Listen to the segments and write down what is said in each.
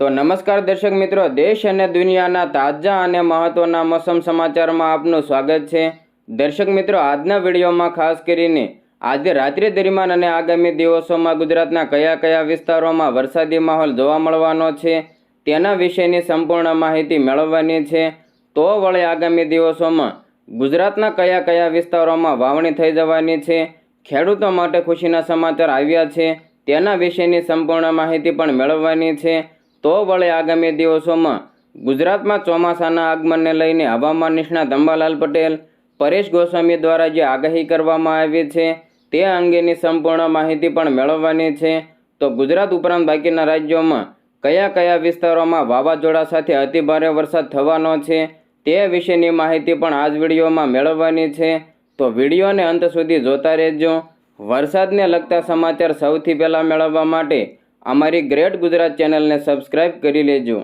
તો નમસ્કાર દર્શક મિત્રો, દેશ અને દુનિયાના તાજા અને મહત્વના મોસમ સમાચારમાં આપનું સ્વાગત છે. દર્શક મિત્રો, આજના વિડીયોમાં ખાસ કરીને આજે રાત્રિ દરમિયાન અને આગામી દિવસોમાં ગુજરાતના કયા કયા વિસ્તારોમાં વરસાદી માહોલ જોવા મળવાનો છે, તેના વિશેની સંપૂર્ણ માહિતી મેળવવાની છે. તો વળી આગામી દિવસોમાં ગુજરાતના કયા કયા વિસ્તારોમાં વાવણી થઈ જવાની છે, ખેડૂતો માટે ખુશીના સમાચાર આવ્યા છે, તેના વિશેની સંપૂર્ણ માહિતી પણ મેળવવાની છે. તો વળે આગામી દિવસોમાં ગુજરાતમાં ચોમાસાના આગમનને લઈને હવામાન નિષ્ણાત અંબાલાલ પટેલ, પરેશ ગોસ્વામી દ્વારા જે આગાહી કરવામાં આવી છે તે અંગેની સંપૂર્ણ માહિતી પણ મેળવવાની છે. તો ગુજરાત ઉપરાંત બાકીના રાજ્યોમાં કયા કયા વિસ્તારોમાં વાવાઝોડા સાથે અતિભારે વરસાદ થવાનો છે તે વિશેની માહિતી પણ આ જ વિડીયોમાં મેળવવાની છે. તો વિડીયોને અંત સુધી જોતા રહેજો. વરસાદને લગતા સમાચાર સૌથી પહેલાં મેળવવા માટે અમારી ગ્રેટ ગુજરાત ચેનલને સબસ્ક્રાઇબ કરી લેજો.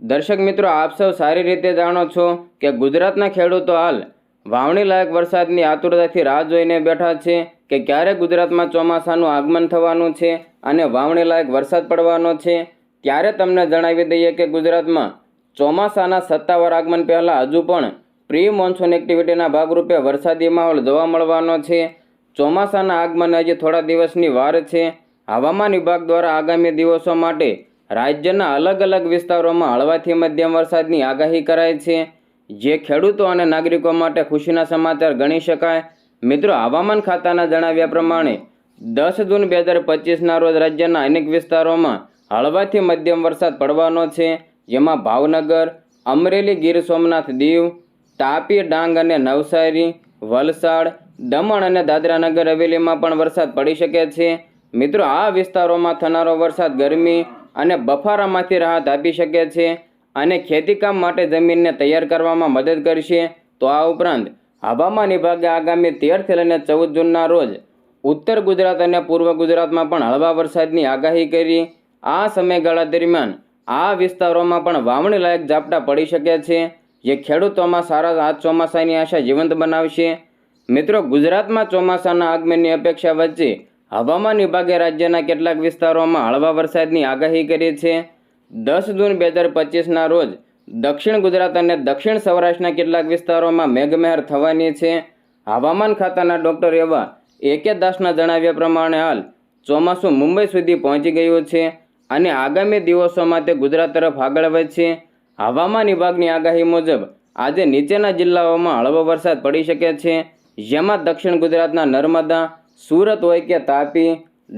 દર્શક મિત્રો, આપ સૌ સારી રીતે જાણો છો કે ગુજરાતના ખેડૂતો હાલ વાવણી લાયક વરસાદની આતુરતાથી રાહ જોઈને બેઠા છે કે ક્યારે ગુજરાતમાં ચોમાસાનું આગમન થવાનું છે અને વાવણી લાયક વરસાદ પડવાનો છે. ત્યારે તમને જણાવી દઈએ કે ગુજરાતમાં ચોમાસાના સત્તાવાર આગમન પહેલાં હજુ પણ પ્રી મોન્સૂન એક્ટિવિટીના ભાગરૂપે વરસાદી માહોલ જોવા મળવાનો છે. ચોમાસાના આગમન હજી થોડા દિવસની વાર છે. હવામાન વિભાગ દ્વારા આગામી દિવસો માટે રાજ્યના અલગ અલગ વિસ્તારોમાં હળવાથી મધ્યમ વરસાદની આગાહી કરાઈ છે. જે ખેડૂતો અને નાગરિકો માટે ખુશીના સમાચાર ગણી શકાય. મિત્રો, હવામાન ખાતાના જણાવ્યા પ્રમાણે દસ જૂન બે હજાર પચીસના રોજ રાજ્યના અનેક વિસ્તારોમાં હળવાથી મધ્યમ વરસાદ પડવાનો છે. જેમાં ભાવનગર, અમરેલી, ગીર સોમનાથ દીવ, તાપી, ડાંગ અને નવસારી, વલસાડ દમણ અને દાદરા નગર હવેલીમાં પણ વરસાદ પડી શકે છે. મિત્રો, આ વિસ્તારોમાં થનારો વરસાદ ગરમી અને બફારામાંથી રાહત આપી શકે છે અને ખેતીકામ માટે જમીનને તૈયાર કરવામાં મદદ કરશે. તો આ ઉપરાંત, હવામાન વિભાગે આગામી તેરથી લઈને ચૌદ જૂનના રોજ ઉત્તર ગુજરાત અને પૂર્વ ગુજરાતમાં પણ હળવા વરસાદની આગાહી કરી. આ સમયગાળા દરમિયાન આ વિસ્તારોમાં પણ વાવણી લાયક ઝાપટા પડી શકે છે, જે ખેડૂતોમાં સારા ચોમાસાની આશા જીવંત બનાવશે. મિત્રો, ગુજરાતમાં ચોમાસાના આગમનની અપેક્ષા વચ્ચે હવામાન વિભાગે રાજ્યના કેટલાક વિસ્તારોમાં હળવા વરસાદની આગાહી કરી છે. દસ જૂન બે હજાર પચીસના રોજ દક્ષિણ ગુજરાત અને દક્ષિણ સૌરાષ્ટ્રના કેટલાક વિસ્તારોમાં મેઘમહેર થવાની છે. હવામાન ખાતાના ડૉક્ટર એવા એ કે દાસના જણાવ્યા પ્રમાણે હાલ ચોમાસું મુંબઈ સુધી પહોંચી ગયું છે અને આગામી દિવસોમાં તે ગુજરાત તરફ આગળ વધશે. હવામાન વિભાગની આગાહી મુજબ આજે નીચેના જિલ્લાઓમાં હળવો વરસાદ પડી શકે છે. જેમાં દક્ષિણ ગુજરાતના નર્મદા, સુરત હોય કે તાપી,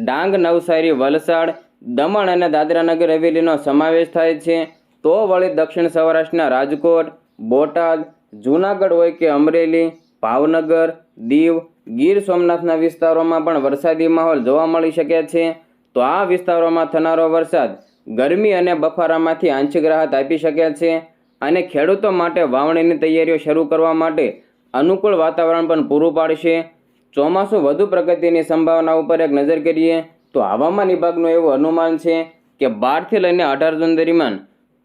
ડાંગ, નવસારી, વલસાડ, દમણ અને દાદરાનગર હવેલીનો સમાવેશ થાય છે. તો વળી દક્ષિણ સૌરાષ્ટ્રના રાજકોટ, બોટાદ, જૂનાગઢ હોય કે અમરેલી, ભાવનગર, દીવ, ગીર સોમનાથના વિસ્તારોમાં પણ વરસાદી માહોલ જોવા મળી શકે છે. તો આ વિસ્તારોમાં થનારો વરસાદ ગરમી અને બફારામાંથી આંશિક રાહત આપી શકે છે અને ખેડૂતો માટે વાવણીની તૈયારીઓ શરૂ કરવા માટે અનુકૂળ વાતાવરણ પણ પૂરું પાડશે. ચોમાસું વધુ પ્રગતિની સંભાવના ઉપર એક નજર કરીએ તો હવામાન વિભાગનું એવું અનુમાન છે કે બારથી લઈને અઢાર જૂન દરમિયાન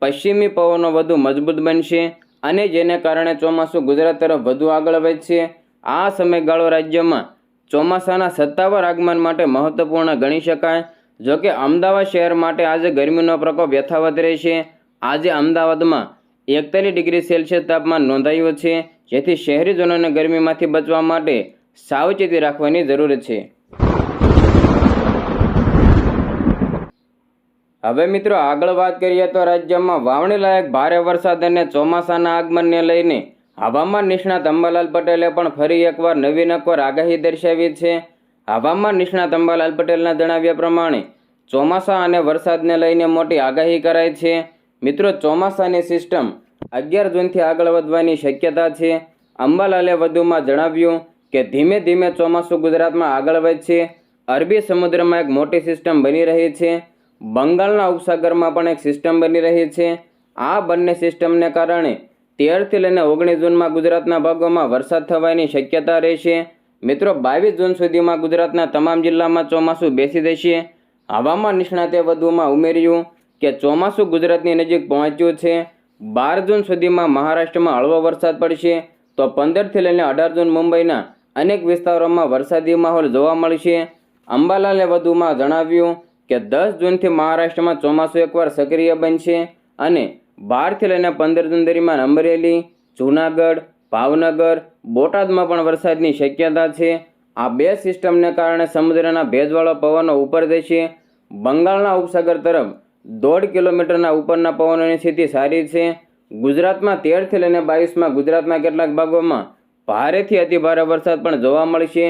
પશ્ચિમી પવનો વધુ મજબૂત બનશે અને જેને કારણે ચોમાસું ગુજરાત તરફ વધુ આગળ વધશે. આ સમયગાળો રાજ્યમાં ચોમાસાના સત્તાવાર આગમન માટે મહત્વપૂર્ણ ગણી શકાય. જોકે અમદાવાદ શહેર માટે આજે ગરમીનો પ્રકોપ યથાવત રહેશે. આજે અમદાવાદમાં એકતાલીસ ડિગ્રી સેલ્સિયસ તાપમાન નોંધાયું છે. જેથી શહેરીજનોને ગરમીમાંથી બચવા માટે સાવચેતી રાખવાની જરૂર છે. હવે મિત્રો આગળ વાત કરીએ તો રાજ્યમાં વાવણી લાયક ભારે વરસાદ અને ચોમાસાના આગમનને લઈને હવામાન નિષ્ણાત અંબાલાલ પટેલે પણ ફરી એકવાર નવીન એકવાર આગાહી દર્શાવી છે. હવામાન નિષ્ણાત અંબાલાલ પટેલના જણાવ્યા પ્રમાણે ચોમાસા અને વરસાદને લઈને મોટી આગાહી કરાઈ છે. મિત્રો ચોમાસાની સિસ્ટમ અગિયાર જૂનથી આગળ વધવાની શક્યતા છે. અંબાલાલે વધુમાં જણાવ્યું કે ધીમે ધીમે ચોમાસું ગુજરાતમાં આગળ વધશે. અરબી સમુદ્રમાં એક મોટી સિસ્ટમ બની રહી છે. બંગાળના ઉપસાગરમાં પણ એક સિસ્ટમ બની રહી છે. આ બંને સિસ્ટમને કારણે તેરથી લઈને ઓગણીસ જૂનમાં ગુજરાતના ભાગોમાં વરસાદ થવાની શક્યતા રહેશે. મિત્રો, બાવીસ જૂન સુધીમાં ગુજરાતના તમામ જિલ્લામાં ચોમાસું બેસી જશે. હવામાન નિષ્ણાતે વધુમાં ઉમેર્યું કે ચોમાસું ગુજરાતની નજીક પહોંચ્યું છે. બાર જૂન સુધીમાં મહારાષ્ટ્રમાં હળવો વરસાદ પડશે, તો પંદરથી લઈને અઢાર જૂન મુંબઈના અનેક વિસ્તારોમાં વરસાદી માહોલ જોવા મળશે. અંબાલાલે વધુમાં જણાવ્યું કે દસ જૂનથી મહારાષ્ટ્રમાં ચોમાસું એકવાર સક્રિય બનશે અને બારથી લઈને પંદર જૂન દરમિયાન અમરેલી, જૂનાગઢ, ભાવનગર, બોટાદમાં પણ વરસાદની શક્યતા છે. આ બે સિસ્ટમને કારણે સમુદ્રના ભેજવાળો પવનો ઉપર જશે. બંગાળના ઉપસાગર તરફ દોઢ કિલોમીટરના ઉપરના પવનોની સ્થિતિ સારી છે. ગુજરાતમાં તેરથી લઈને બાવીસમાં ગુજરાતના કેટલાક ભાગોમાં ભારેથી અતિભારે વરસાદ પણ જોવા મળશે.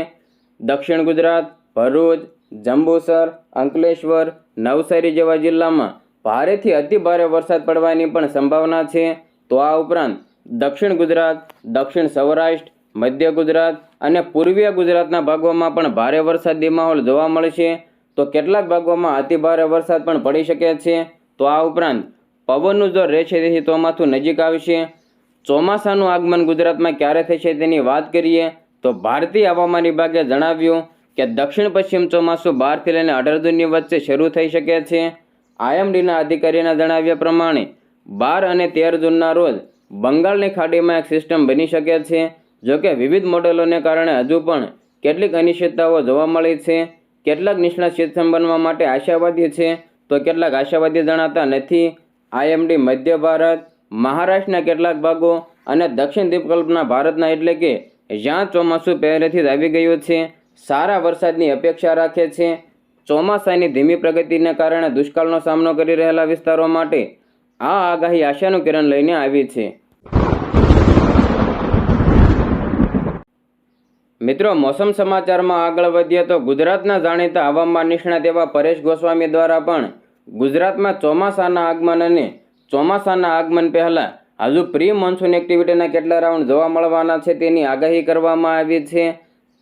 દક્ષિણ ગુજરાત, ભરૂચ, જંબુસર, અંકલેશ્વર, નવસારી જેવા જિલ્લામાં ભારેથી અતિભારે વરસાદ પડવાની પણ સંભાવના છે. તો આ ઉપરાંત દક્ષિણ ગુજરાત, દક્ષિણ સૌરાષ્ટ્ર, મધ્ય ગુજરાત અને પૂર્વીય ગુજરાતના ભાગોમાં પણ ભારે વરસાદી માહોલ જોવા મળશે. તો કેટલાક ભાગોમાં અતિભારે વરસાદ પણ પડી શકે છે. તો આ ઉપરાંત પવનનું જોર રહેશે તેથી ચોમાસું નજીક આવશે. ચોમાસાનું આગમન ગુજરાતમાં ક્યારે થશે તેની વાત કરીએ તો ભારતીય હવામાન વિભાગે જણાવ્યું કે દક્ષિણ પશ્ચિમ ચોમાસું બારથી લઈને અઢાર જૂનની વચ્ચે શરૂ થઈ શકે છે. આઈએમડીના અધિકારીના જણાવ્યા પ્રમાણે બાર અને તેર જૂનના રોજ બંગાળની ખાડીમાં એક સિસ્ટમ બની શકે છે, જોકે વિવિધ મોડેલોને કારણે હજુ પણ કેટલીક અનિશ્ચિતતાઓ જોવા મળી છે. કેટલાક નિષ્ણાત સિસ્ટમ બનવા માટે આશાવાદી છે? તો કેટલાક આશાવાદી જણાતા નથી? આઈએમડી, મધ્ય ભારત, મહારાષ્ટ્રના કેટલાક ભાગો અને દક્ષિણ દ્વીપકલ્પના ભારતના એટલે કે જ્યાં ચોમાસું પહેલેથી જ આવી ગયું છે. સારા વરસાદની અપેક્ષા રાખે છે. ચોમાસાની ધીમી પ્રગતિને કારણે દુષ્કાળનો સામનો કરી રહેલા વિસ્તારો માટે આ આગાહી આશાનું કિરણ લઈને આવી છે. મિત્રો, મોસમ સમાચારમાં આગળ વધીએ તો ગુજરાતના જાણીતા હવામાન નિષ્ણાત એવા પરેશ ગોસ્વામી દ્વારા પણ ગુજરાતમાં ચોમાસાના આગમન અને ચોમાસાના આગમન પહેલાં હજુ પ્રી મોન્સૂન એક્ટિવિટીના કેટલા રાઉન્ડ જોવા મળવાના છે તેની આગાહી કરવામાં આવી છે.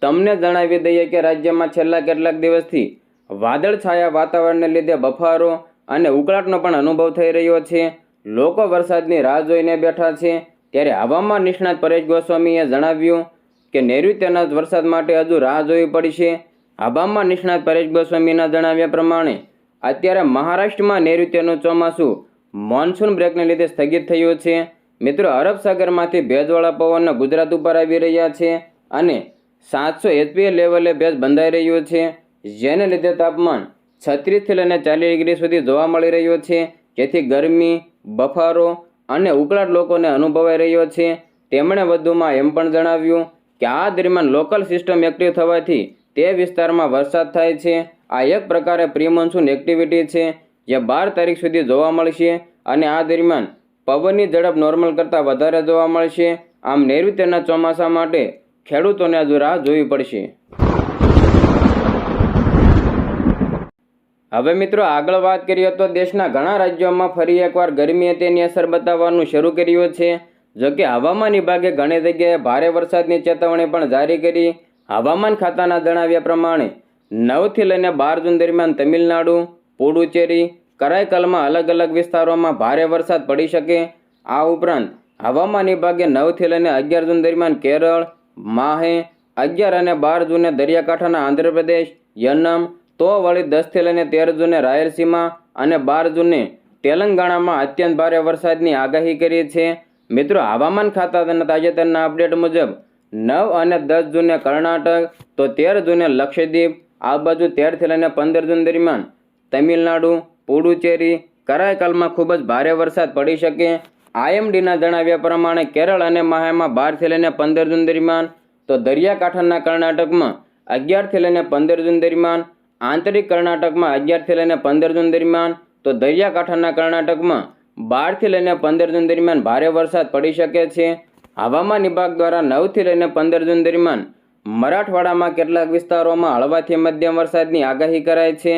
તમને જણાવી દઈએ કે રાજ્યમાં છેલ્લા કેટલાક દિવસથી વાદળછાયા વાતાવરણને લીધે બફારો અને ઉકળાટનો પણ અનુભવ થઈ રહ્યો છે. લોકો વરસાદની રાહ જોઈને બેઠા છે. ત્યારે હવામાન નિષ્ણાત પરેશ ગોસ્વામીએ જણાવ્યું કે નૈઋત્યના વરસાદ માટે હજુ રાહ જોવી પડી છે. આભામાં નિષ્ણાત પરેશ ગોસ્વામીના જણાવ્યા પ્રમાણે, અત્યારે મહારાષ્ટ્રમાં નૈઋત્યનું ચોમાસું મોન્સૂન બ્રેકને લીધે સ્થગિત થયું છે. મિત્રો, અરબ સાગરમાંથી ભેજવાળા પવન ગુજરાત ઉપર આવી રહ્યા છે અને સાતસો એચપીએ લેવલે ભેજ બંધાઈ રહ્યો છે. જેને લીધે તાપમાન છત્રીસથી લઈને ચાલીસ ડિગ્રી સુધી જોવા મળી રહ્યું છે. જેથી ગરમી, બફારો અને ઉકળાટ લોકોને અનુભવાઈ રહ્યો છે. તેમણે વધુમાં એમ પણ જણાવ્યું કે આ દરમિયાન લોકલ સિસ્ટમ એક્ટિવ થવાથી તે વિસ્તારમાં વરસાદ થાય છે. આ એક પ્રકારે પ્રી મોન્સૂન એક્ટિવિટી છે, જે બાર તારીખ સુધી જોવા મળશે અને આ દરમિયાન પવનની ઝડપ નોર્મલ કરતાં વધારે જોવા મળશે. આમ નૈઋત્યના ચોમાસા માટે ખેડૂતોને હજુ રાહ જોવી પડશે. હવે મિત્રો આગળ વાત કરીએ તો દેશના ઘણા રાજ્યોમાં ફરી એકવાર ગરમીએ તેની અસર બતાવવાનું શરૂ કર્યું છે. જોકે હવામાન વિભાગે ઘણી જગ્યાએ ભારે વરસાદની ચેતવણી પણ જારી કરી. હવામાન ખાતાના જણાવ્યા પ્રમાણે, નવથી લઈને બાર જૂન દરમિયાન તમિલનાડુ, પુડુચેરી, કરાઈકલમાં અલગ અલગ વિસ્તારોમાં ભારે વરસાદ પડી શકે. આ ઉપરાંત, હવામાન વિભાગે નવથી લઈને અગિયાર જૂન દરમિયાન કેરળ, માહે, અગિયાર અને બાર જૂને દરિયાકાંઠાના આંધ્રપ્રદેશ યનમ તો વળી દસથી લઈને તેર જૂને રાયલસીમા અને બાર જૂને તેલંગાણામાં અત્યંત ભારે વરસાદની આગાહી કરી છે. મિત્રો, હવામાન ખાતાના તાજેતરના અપડેટ મુજબ નવ અને દસ જૂને કર્ણાટક, તો તેર જૂને લક્ષદ્વીપ, આ બાજુ તેરથી લઈને પંદર જૂન દરમિયાન તમિલનાડુ, પુડુચેરી, કરાયકાલમાં ખૂબ જ ભારે વરસાદ પડી શકે. આઈએમડીના જણાવ્યા પ્રમાણે કેરળ અને માહેમાં બારથી લઈને પંદર જૂન દરમિયાન, તો દરિયાકાંઠાના કર્ણાટકમાં અગિયારથી લઈને પંદર જૂન દરમિયાન, આંતરિક કર્ણાટકમાં અગિયારથી લઈને પંદર જૂન દરમિયાન, તો દરિયાકાંઠાના કર્ણાટકમાં બારથી લઈને પંદર જૂન દરમિયાન ભારે વરસાદ પડી શકે છે. હવામાન વિભાગ દ્વારા નવથી લઈને પંદર જૂન દરમિયાન મરાઠવાડામાં કેટલાક વિસ્તારોમાં હળવાથી મધ્યમ વરસાદની આગાહી કરાય છે.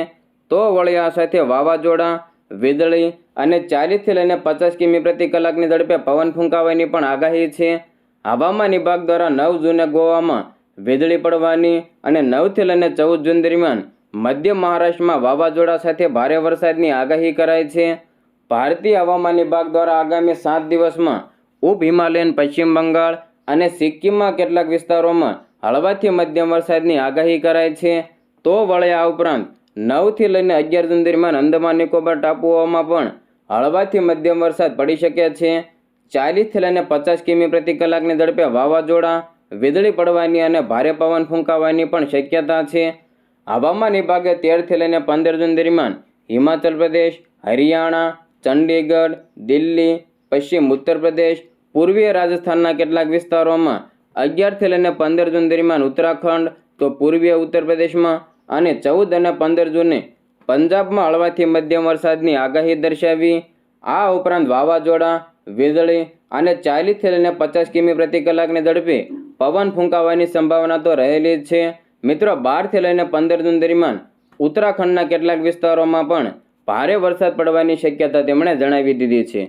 તો વળી આ સાથે વાવાઝોડા, વીજળી અને ચાલીસથી લઈને પચાસ કિમી પ્રતિ કલાકની ઝડપે પવન ફૂંકાવાની પણ આગાહી છે. હવામાન વિભાગ દ્વારા નવ જૂને ગોવામાં વીજળી પડવાની અને નવથી લઈને ચૌદ જૂન દરમિયાન મધ્ય મહારાષ્ટ્રમાં વાવાઝોડા સાથે ભારે વરસાદની આગાહી કરાઈ છે. ભારતીય હવામાન વિભાગ દ્વારા આગામી સાત દિવસમાં ઉપ હિમાલયન, પશ્ચિમ બંગાળ અને સિક્કિમમાં કેટલાક વિસ્તારોમાં હળવાથી મધ્યમ વરસાદની આગાહી કરાઈ છે. તો વળે આ ઉપરાંત નવથી લઈને અગિયાર જૂન દરમિયાન અંદમાન નિકોબાર ટાપુઓમાં પણ હળવાથી મધ્યમ વરસાદ પડી શકે છે. ચાલીસથી લઈને પચાસ કિમી પ્રતિ કલાકની ઝડપે વાવાઝોડા, વીજળી પડવાની અને ભારે પવન ફૂંકાવાની પણ શક્યતા છે. હવામાન વિભાગે તેરથી લઈને પંદર જૂન દરમિયાન હિમાચલ પ્રદેશ, હરિયાણા ચંડીગઢ, દિલ્હી, પશ્ચિમ ઉત્તર પ્રદેશ, પૂર્વીય રાજસ્થાનના કેટલાક વિસ્તારોમાં અગિયારથી લઈને પંદર જૂન દરમિયાન ઉત્તરાખંડ, તો પૂર્વીય ઉત્તર પ્રદેશમાં અને ચૌદ અને પંદર જૂને પંજાબમાં હળવાથી મધ્યમ વરસાદની આગાહી દર્શાવી. આ ઉપરાંત વાવાઝોડા, વીજળી અને ચાલીસથી લઈને પચાસ કિમી પ્રતિ કલાકની ઝડપે પવન ફૂંકાવાની સંભાવના તો રહેલી જ છે. મિત્રો, બારથી લઈને પંદર જૂન દરમિયાન ઉત્તરાખંડના કેટલાક વિસ્તારોમાં પણ ભારે વરસાદ પડવાની શક્યતા તેમણે જણાવી દીધી છે.